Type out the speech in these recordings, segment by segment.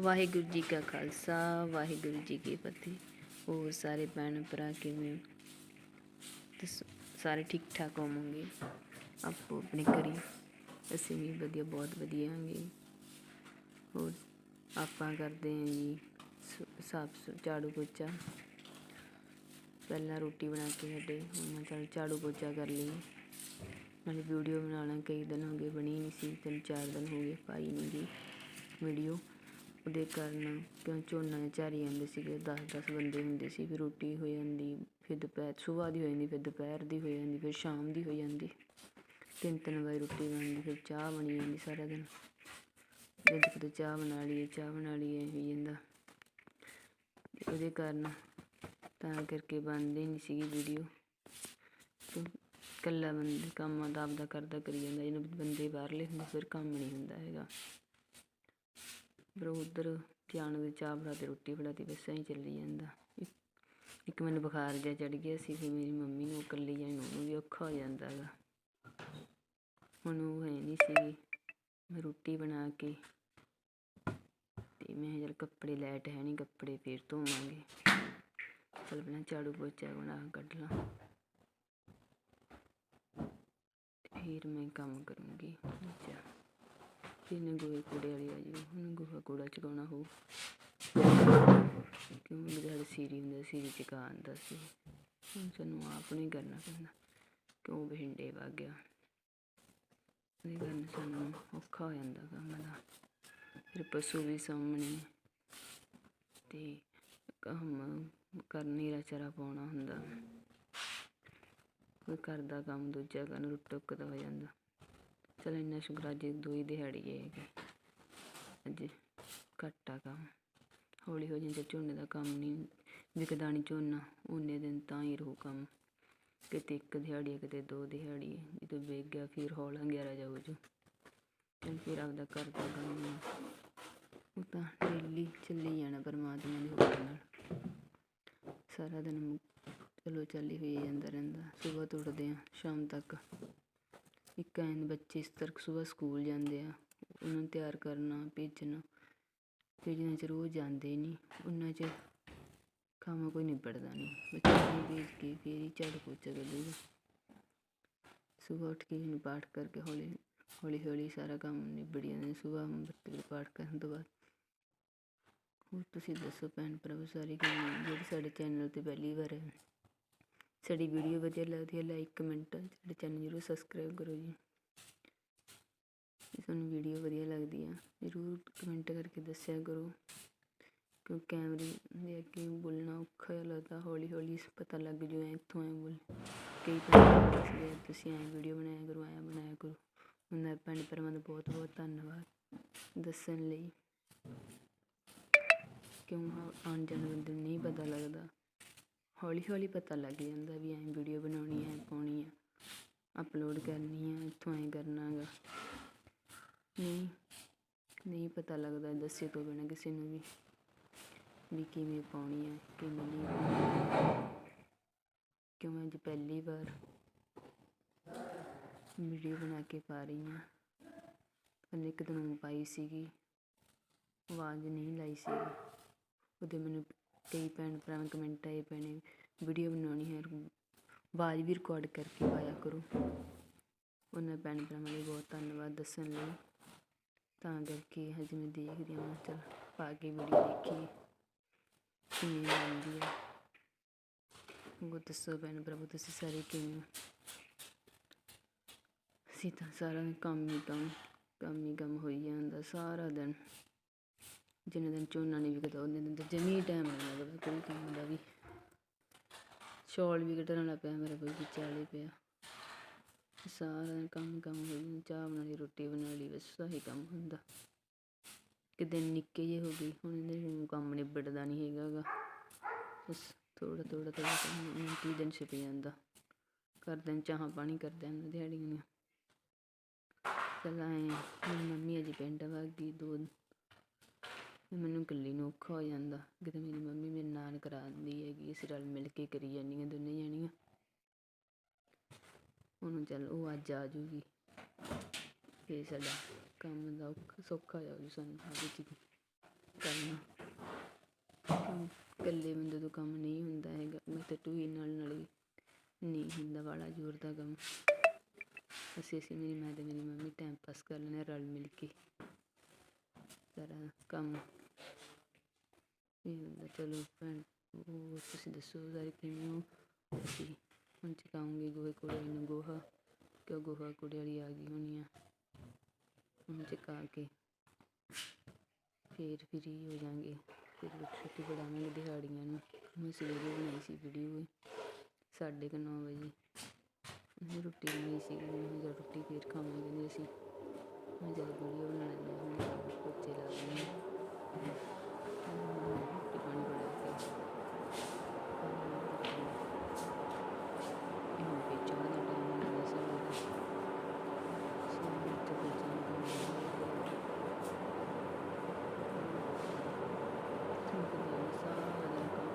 ਵਾਹਿਗੁਰੂ ਜੀ ਕਾ ਖਾਲਸਾ, ਵਾਹਿਗੁਰੂ ਜੀ ਕੀ ਫਤਿਹ। ਹੋਰ ਸਾਰੇ ਭੈਣ ਭਰਾ ਕਿਵੇਂ ਹੋ? ਸਾਰੇ ਠੀਕ ਠਾਕ ਹੋਵੋਗੇ? ਆਪੋ ਆਪਣੇ ਘਰੇ। ਅਸੀਂ ਵੀ ਵਧੀਆ, ਬਹੁਤ ਵਧੀਆ ਹਾਂਗੇ। ਹੋਰ ਆਪਾਂ ਕਰਦੇ ਹਾਂ ਜੀ ਸ- ਸਾਫ਼ ਸੁ- ਝਾੜੂ ਪੋਚਾ। ਪਹਿਲਾਂ ਰੋਟੀ ਬਣਾ ਕੇ ਹਟੇ, ਹੁਣ ਮੈਂ ਚੱਲ ਝਾੜੂ ਪੋਚਾ ਕਰ ਲਈ। ਨਾਲੇ ਵੀਡੀਓ ਬਣਾਉਣਾ ਕਈ ਦਿਨ ਹੋ ਗਏ, ਬਣੀ ਨਹੀਂ ਸੀ। ਤਿੰਨ ਚਾਰ ਦਿਨ ਹੋ ਗਏ, ਪਾਈ ਨਹੀਂ ਗਈ ਵੀਡੀਓ। ਉਹਦੇ ਕਾਰਨ ਕਿਉਂ ਝੋਨਾ ਝਾਰੀ ਜਾਂਦੇ ਸੀਗੇ, ਦਸ ਦਸ ਬੰਦੇ ਹੁੰਦੇ ਸੀ, ਫਿਰ ਰੋਟੀ ਹੋ ਜਾਂਦੀ, ਫਿਰ ਦੁਪਹਿਰ, ਸੁਬਾਹ ਦੀ ਹੋ ਜਾਂਦੀ, ਫਿਰ ਦੁਪਹਿਰ ਦੀ ਹੋ ਜਾਂਦੀ, ਫਿਰ ਸ਼ਾਮ ਦੀ ਹੋ ਜਾਂਦੀ। ਤਿੰਨ ਤਿੰਨ ਵਾਰੀ ਰੋਟੀ ਬਣਦੀ, ਫਿਰ ਚਾਹ ਬਣੀ ਜਾਂਦੀ ਸਾਰਾ ਦਿਨ। ਜਦ ਕਿਤੇ ਚਾਹ ਬਣਾ ਲਈਏ, ਚਾਹ ਬਣਾ ਲਈਏ ਹੋਈ ਜਾਂਦਾ। ਉਹਦੇ ਕਾਰਨ ਤਾਂ ਕਰਕੇ ਬਣਦੀ ਨਹੀਂ ਸੀਗੀ ਵੀਡੀਓ ਇਕੱਲਾ ਬੰਦਾ ਕੰਮ ਦਾ ਆਪਦਾ ਕਰਦਾ ਕਰੀ ਜਾਂਦਾ, ਜਿਹਨੂੰ ਬੰਦੇ ਬਾਹਰਲੇ ਹੁੰਦੇ, ਫਿਰ ਕੰਮ ਨਹੀਂ ਹੁੰਦਾ ਹੈਗਾ। ਪਰ ਉਧਰ ਜਾਣ ਦੇ ਚਾਹ ਬਣਾ ਤੇ ਰੋਟੀ ਫੜਾ ਤੇ ਬਸ ਐਂ ਚੱਲੀ ਜਾਂਦਾ। ਇੱਕ- ਇੱਕ ਮੈਨੂੰ ਬੁਖਾਰ ਜਿਹਾ ਚੜ ਗਿਆ ਸੀ ਫਿਰ ਮੇਰੀ ਮੰਮੀ ਨੂੰ ਇਕੱਲੀ ਜਾਣੀ ਨੂੰ ਉਹਨੂੰ ਵੀ ਔਖਾ ਹੋ ਜਾਂਦਾ ਗਾ। ਹੁਣ ਉਹ ਹੈ ਨਹੀਂ ਸੀ ਮੈਂ ਰੋਟੀ ਬਣਾ ਕੇ ਤੇ ਮੈਂ ਕਿਹਾ ਚੱਲ ਕੱਪੜੇ ਲੈਟ ਹੈ ਨਹੀਂ, ਕੱਪੜੇ ਫੇਰ ਧੋਵਾਂਗੇ। ਚਲ ਪਹਿਲਾਂ ਝਾੜੂ ਪੋਚਾ ਬਣਾ ਕੱਢ ਲਾਂ। ਫਿਰ ਮੈਂ ਕੰਮ ਕਰੂੰਗੀ। ਅੱਛਾ ਤਿੰਨ ਗੋਹੇ ਕੂੜੇ ਵਾਲੀ ਆ ਜੀ। ਉਹਨੂੰ ਗੋਹਾ ਕੂੜਾ ਚਕਾਉਣਾ ਹੋਊ। ਕਿਉਂ ਮੇਰੇ ਸੀਰੀ ਹੁੰਦਾ ਸੀਰੀ ਚਕਾ ਆਉਂਦਾ ਸੀ। ਹੁਣ ਸਾਨੂੰ ਆਪ ਨੂੰ ਹੀ ਕਰਨਾ ਪੈਂਦਾ। ਕਿਉਂ ਬਹਿੰਡੇ ਵਗ ਗਿਆ। ਉਹਦੇ ਕਾਰਨ ਸਾਨੂੰ ਔਖਾ ਹੋ ਜਾਂਦਾ ਕੰਮ ਦਾ। ਫਿਰ ਪਸ਼ੂ ਵੀ ਸਾਹਮਣੇ। ਤੇ ਕੰਮ ਕਰਨੀ ਰਾ ਚਾਰਾ ਪਾਉਣਾ ਹੁੰਦਾ। ਕੋਈ ਕਰਦਾ ਕੰਮ, ਦੂਜਾ ਕਰਨ ਰੁੱਟ ਟੁੱਕ ਦਾ ਹੋ ਜਾਂਦਾ। ਚਲ ਇੰਨਾ ਸ਼ੁਕਰ ਅੱਜ ਦੋ ਹੀ ਦਿਹਾੜੀ ਹੈ ਅੱਜ ਘੱਟ ਆ ਕੰਮ। ਹੌਲੀ ਹੌਲੀ ਜਾਂਦਾ ਝੋਨੇ ਦਾ ਕੰਮ ਨਹੀਂ ਵਿਕਦਾ ਨਹੀਂ ਝੋਨਾ ਉਹਨੇ ਦਿਨ ਤਾਂ ਹੀ ਰਹੂ ਕੰਮ। ਕਿਤੇ ਇੱਕ ਦਿਹਾੜੀ ਹੈ, ਕਿਤੇ ਦੋ ਦਿਹਾੜੀ ਹੈ। ਜਦੋਂ ਵੇਚ ਗਿਆ ਫਿਰ ਹੌਲਾ 11 ਜਾਊ। ਜੋ ਤੇ ਫਿਰ ਆਪਦਾ ਘਰ ਦਾ ਕੰਮ ਉਹ ਤਾਂ ਡੇਲੀ ਚੱਲੀ ਜਾਣਾ ਪਰਮਾਤਮਾ ਦੀ ਹੁਕਮ ਨਾਲ। ਸਾਰਾ ਦਿਨ ਮੁ- ਚਲੋ ਚੱਲੀ ਹੋਈ ਜਾਂਦਾ ਰਹਿੰਦਾ ਸਵੇਰ ਤੋਂ ਉੱਠਦੇ ਆ ਸ਼ਾਮ ਤੱਕ। ਇੱਕ ਐਂ ਬੱਚੇ ਇਸ ਤਰ੍ਹਾਂ ਸਵੇਰ ਸਕੂਲ ਜਾਂਦੇ ਆ, ਉਹਨਾਂ ਨੂੰ ਤਿਆਰ ਕਰਨਾ, ਭੇਜਣਾ, ਤੇ ਜਿੰਨਾ ਚਿਰ ਉਹ ਜਾਂਦੇ ਨਹੀਂ, ਉਹਨਾਂ ਚਿਰ ਕੰਮ ਕੋਈ ਨਿਬੜਦਾ ਨਹੀਂ। ਬੱਚੇ ਨੂੰ ਭੇਜ ਕੇ ਫਿਰ ਹੀ ਝਾੜੂ ਪੋਚਾ ਕਰੂਗਾ ਸਵੇਰ ਉੱਠ ਕੇ ਇਹਨੂੰ ਪਾਠ ਕਰਕੇ ਹੌਲੀ ਹੌਲੀ ਹੌਲੀ ਸਾਰਾ ਕੰਮ ਨਿਬੜ ਜਾਂਦਾ ਸਵੇਰ ਬੱਤੇ ਪਾਠ ਕਰਨ ਤੋਂ ਬਾਅਦ। ਹੋਰ ਤੁਸੀਂ ਦੱਸੋ ਭੈਣ ਭਰਾ ਸਾਰੇ ਕਿਵੇਂ ਜਿਹੜੇ ਸਾਡੇ ਚੈਨਲ ਤੇ ਪਹਿਲੀ ਵਾਰ ਸਾਡੀ ਵੀਡੀਓ ਵਧੀਆ ਲੱਗਦੀ ਹੈ ਲਾਈਕ ਕਮੈਂਟ ਸਾਡੇ ਚੈਨਲ ਜਰੂਰ ਸਬਸਕ੍ਰਾਈਬ ਕਰੋ ਜੀ। ਜੇ ਤੁਹਾਨੂੰ ਵੀਡੀਓ ਵਧੀਆ ਲੱਗਦੀ ਆ, ਜਰੂਰ ਕਮੈਂਟ ਕਰਕੇ ਦੱਸਿਆ ਕਰੋ। ਕਿਉਂ ਕੈਮਰੇ ਦੇ ਅੱਗੇ ਬੋਲਣਾ ਔਖਾ ਜਿਹਾ ਲੱਗਦਾ ਹੌਲੀ ਹੌਲੀ ਪਤਾ ਲੱਗ ਜੂ ਐ ਇੱਥੋਂ ਐ ਬੋਲ। ਕਈ ਭੈਣ ਦੱਸਦੇ ਤੁਸੀਂ ਐਂ ਵੀਡੀਓ ਬਣਾਇਆ ਕਰੋ, ਐਂ ਬਣਾਇਆ ਕਰੋ। ਉਹਨਾਂ ਭੈਣ ਭਰਾਵਾਂ ਦਾ ਬਹੁਤ ਬਹੁਤ ਧੰਨਵਾਦ ਦੱਸਣ ਲਈ। ਕਿਉਂ ਆਉਣ ਜਾਣ ਬੰਦੇ ਨੂੰ ਨਹੀਂ ਪਤਾ ਲੱਗਦਾ। ਹੌਲੀ ਹੌਲੀ ਪਤਾ ਲੱਗ ਜਾਂਦਾ ਵੀ ਐਂ ਵੀਡੀਓ ਬਣਾਉਣੀ ਹੈ ਪਾਉਣੀ ਹੈ ਅਪਲੋਡ ਕਰਨੀ ਹੈ ਇੱਥੋਂ ਐਂ ਕਰਨਾ ਗਾ ਨਹੀਂ ਨਹੀਂ ਪਤਾ ਲੱਗਦਾ, ਦੱਸੇ ਤੋਂ ਬਿਨਾਂ ਕਿਸੇ ਨੂੰ ਵੀ ਵੀ ਕਿਵੇਂ ਪਾਉਣੀ ਹੈ ਕਿਵੇਂ ਨਹੀਂ ਕਿਉਂ ਅੱਜ ਪਹਿਲੀ ਵਾਰ ਵੀਡੀਓ ਬਣਾ ਕੇ ਪਾ ਰਹੀ ਹਾਂ। ਪਹਿਲੇ ਇੱਕ ਦਿਨ ਪਾਈ ਸੀਗੀ, ਆਵਾਜ਼ ਨਹੀਂ ਲਾਈ ਸੀਗੀ। ਉਹਦੇ ਮੈਨੂੰ ਕਈ ਭੈਣ ਭਰਾਵਾਂ ਕਮੈਂਟ ਆਏ ਪਏ ਨੇ ਵੀਡੀਓ ਬਣਾਉਣੀ ਹੈ, ਆਵਾਜ਼ ਵੀ ਰਿਕਾਰਡ ਕਰਕੇ ਪਾਇਆ ਕਰੋ। ਉਹਨਾਂ ਭੈਣ ਭਰਾਵਾਂ ਲਈ ਬਹੁਤ ਧੰਨਵਾਦ ਦੱਸਣ ਲਈ। ਤਾਂ ਕਰਕੇ ਹਜੇ ਮੈਂ ਦੇਖਦੀ ਹਾਂ ਚਲ ਪਾ ਕੇ ਵੀਡੀਓ ਦੇਖੀ ਕਿਵੇਂ ਬਣਦੀ ਹੈ। ਉਹ ਦੱਸੋ ਭੈਣ ਭਰਾਵੋ ਤੁਸੀਂ ਸਾਰੇ ਕਿਵੇਂ ਅਸੀਂ ਤਾਂ ਸਾਰਾ ਕੰਮ ਹੀ ਕੰਮ ਕੰਮ ਹੀ ਕੰਮ ਹੋਈ ਜਾਂਦਾ ਸਾਰਾ ਦਿਨ। ਜਿੰਨੇ ਦਿਨ ਝੋਨਾ ਨਹੀਂ ਵਿਕਦਾ ਉਹਨੇ ਦਿਨ ਤਾਂ ਜਮੀ ਟਾਈਮ ਨਹੀਂ ਲੱਗਦਾ, ਕੋਈ ਕੰਮ ਦਾ ਵੀ। ਸ਼ੌਲ ਵੀ ਕੱਢਣ ਵਾਲਾ ਪਿਆ ਮੇਰਾ, ਕੋਈ ਵਿਚਾਲੇ ਪਿਆ। ਸਾਰਾ ਦਿਨ ਕੰਮ ਕੰਮ ਹੋਈ ਚਾਹ ਬਣਾ ਲਈ, ਰੋਟੀ ਬਣਾ ਲਈ, ਬਸ ਆਹੀ ਕੰਮ ਹੁੰਦਾ। ਕਿ ਦਿਨ ਨਿੱਕੇ ਜਿਹੇ ਹੋ ਗਈ ਹੁਣ ਇਹਦੇ ਨੂੰ ਕੰਮ ਨਿਬੜਦਾ ਨਹੀਂ ਹੈਗਾ ਗਾ। ਬਸ ਥੋੜਾ ਥੋੜਾ ਥੋੜਾ ਕੰਮ ਮਿੰਟ ਦਿਨ ਛਿਪ ਜਾਂਦਾ। ਕਰਦੇ ਨੇ ਚਾਹਾਂ ਪਾਣੀ ਕਰਦੇ ਨੇ ਦਿਹਾੜੀਆਂ ਦੀਆਂ। ਚੱਲ ਆਏ ਮੇਰੀ ਮੰਮੀ ਅਜੇ ਪਿੰਡ ਵਗ ਗਈ, ਦੋ ਮੈਨੂੰ ਇਕੱਲੀ ਨੂੰ ਔਖਾ ਹੋ ਜਾਂਦਾ। ਕਿਤੇ ਮੇਰੀ ਮੰਮੀ ਮੇਰੇ ਨਾਲ ਕਰਾਉਂਦੀ ਹੈਗੀ, ਅਸੀਂ ਰਲ ਮਿਲ ਕੇ ਕਰੀ ਜਾਂਦੀਆਂ ਦੋਨੇ ਜਾਣੀਆਂ। ਉਹਨੂੰ ਚੱਲ, ਉਹ ਅੱਜ ਆ ਜੂਗੀ। ਫਿਰ ਸਾਡਾ ਕੰਮ ਦਾ ਔਖਾ, ਸੌਖਾ ਹੋ ਜਾਊ ਸਾਨੂੰ ਹਰ ਚੀਜ਼ ਕਰਨਾ। ਕੰਮ ਇਕੱਲੇ ਬੰਦੇ ਤੋਂ ਕੰਮ ਨਹੀਂ ਹੁੰਦਾ ਹੈਗਾ। ਮੈਂ ਤਾਂ ਟੂਈ ਨਾਲ ਨਾਲ ਹੀ ਨਹੀਂ ਹੁੰਦਾ, ਵਾਲਾ ਜ਼ੋਰ ਦਾ ਕੰਮ। ਅਸੀਂ ਅਸੀਂ, ਮੇਰੀ ਮੈਂ ਤੇ ਮੇਰੀ ਮੰਮੀ ਟਾਈਮ ਪਾਸ ਕਰ ਲੈਂਦੇ ਹਾਂ ਰਲ ਮਿਲ ਕੇ। ਸਾਰਾ ਕੰਮ ਇਹ ਹੁੰਦਾ। ਚਲੋ ਭੈਣ, ਉਹ ਤੁਸੀਂ ਦੱਸੋ ਸਾਰੇ ਕਿਵੇਂ ਹੋ? ਅਸੀਂ ਹੁਣ ਚਕਾਉਂਗੇ ਗੋਹੇ ਕੂੜੇ ਨੂੰ ਗੋਹਾ, ਕਿਉਂ ਗੋਹਾ ਕੁੜੇ ਵਾਲੀ ਆ ਗਈ ਹੋਣੀ ਆ। ਹੁਣ ਚਕਾ ਕੇ ਫਿਰ ਫਰੀ ਹੋ ਜਾਾਂਗੇ ਫਿਰ ਰੋਟੀ ਰੋਟੀ ਬਣਾਵਾਂਗੇ ਦਿਹਾੜੀਆਂ ਨੂੰ। ਮੈਂ ਸਵੇਰੇ ਬਣਾਈ ਸੀ ਵੀਡੀਓ ਸਾਢੇ ਕੁ ਨੌ ਵਜੇ। ਮੈਂ ਰੋਟੀ ਬਣਾਈ ਸੀ ਮੈਂ ਕਿਹਾ ਰੋਟੀ ਫਿਰ ਖਾਵਾਂਗੇ। ਅਸੀਂ ਮੈਂ ਜਦ ਵੀਡੀਓ ਬਣਾ ਲੈਂਦੇ ਹਾਂ। ਹੁਣ ਪੋਚੇ ਲਾ ਲੈਂਦੇ ਹਾਂ ਰੋਟੀ ਪਾਣੀ ਬਣਾ ਕੇ ਇਹਨੂੰ ਵੀ ਚਾਹ ਦਾ ਟਾਈਮ ਹੋ ਗਿਆ ਸੀ ਮੇਰਾ ਸਵੇਰ ਤੋਂ ਫਿਰ ਚਾਹ ਬਣਾਉਂਦੀ ਹਾਂ ਸਾਰਾ ਦਿਨ ਕੰਮ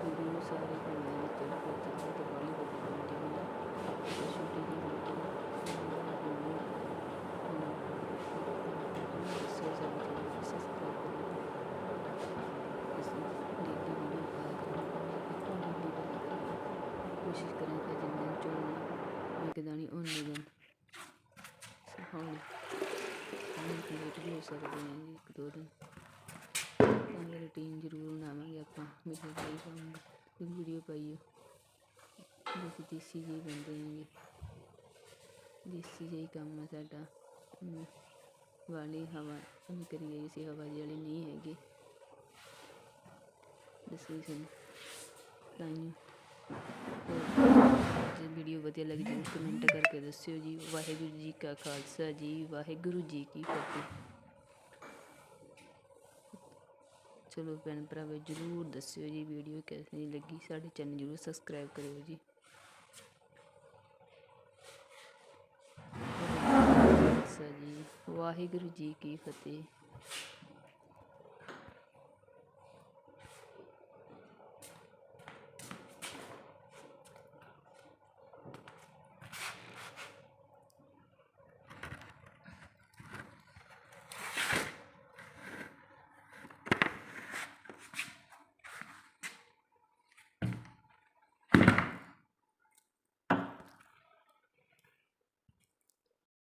ਵੀਡੀਓ ਸਾਰੇ ਬਣਾਏ ਨੇ ਤੇ ਪੋਚੇ ਲਾ ਤੇ ਬਾਲੀ ਹੋ ਗਈ ਵੀਡੀਓ ਛੋਟੀ ਜਿਹੀ ਵੀਡੀਓ ਸੋ ਸਭ ਨੂੰ ਸਬਸਕ੍ਰਾਈਬ ਕਰੋ ਅਸੀਂ ਡੇਲੀ ਵੀਡੀਓ ਪਾਇਆ ਕਰਾਂਗੇ ਕੋਸ਼ਿਸ਼ ਕਰਾਂ ਕਿ ਜਿੰਨੇ ਚੋਂ ਮੈਂ ਕਿਦਾਂ ਨਹੀਂ ਉਹਨੇ ਦਿਨ ਹੌਲੀ ਹੌਲੀ ਕੰਪਲੀਟ ਵੀ ਸਕਦੇ ਨੇ ਜੀ ਇੱਕ ਦੋ ਦਿਨ। ਤਾਂ ਰੂਟੀਨ ਜ਼ਰੂਰ ਬਣਾਵਾਂਗੇ ਆਪਾਂ। ਮੇਰੇ ਲਈ ਪਾਉਂਗੇ ਵੀਡੀਓ ਪਾਈਓ। ਅਸੀਂ ਦੇਸੀ ਜਿਹੇ ਬੰਦੇ ਹੈਗੇ ਦੇਸੀ ਜਿਹੀ ਕੰਮ ਹੈ ਸਾਡਾ। ਵਾਲੀ ਹਵਾ ਅਸੀਂ ਕਰੀਏ ਅਸੀਂ ਹਵਾ ਜਿਹੀ ਨਹੀਂ ਹੈਗੇ। ਦੱਸੋ ਸਾਨੂੰ। ਤਾਈਓ। ਜੇ ਵੀਡੀਓ ਵਧੀਆ ਲੱਗੀ ਤਾਂ ਕਮੈਂਟ ਕਰਕੇ ਦੱਸਿਓ ਜੀ। ਵਾਹਿਗੁਰੂ ਜੀ ਕਾ ਖਾਲਸਾ ਜੀ, ਵਾਹਿਗੁਰੂ ਜੀ ਕੀ ਫਤਿਹ। ਚਲੋ ਭੈਣ ਭਰਾਵੇ, ਜਰੂਰ ਦੱਸਿਓ ਜੀ ਵੀਡੀਓ ਕਿਵੇਂ ਲੱਗੀ, ਸਾਡੇ ਚੈਨਲ ਜਰੂਰ ਸਬਸਕ੍ਰਾਈਬ ਕਰਿਓ ਜੀ। ਜੀ, ਵਾਹਿਗੁਰੂ ਜੀ ਕੀ ਫਤਿਹ।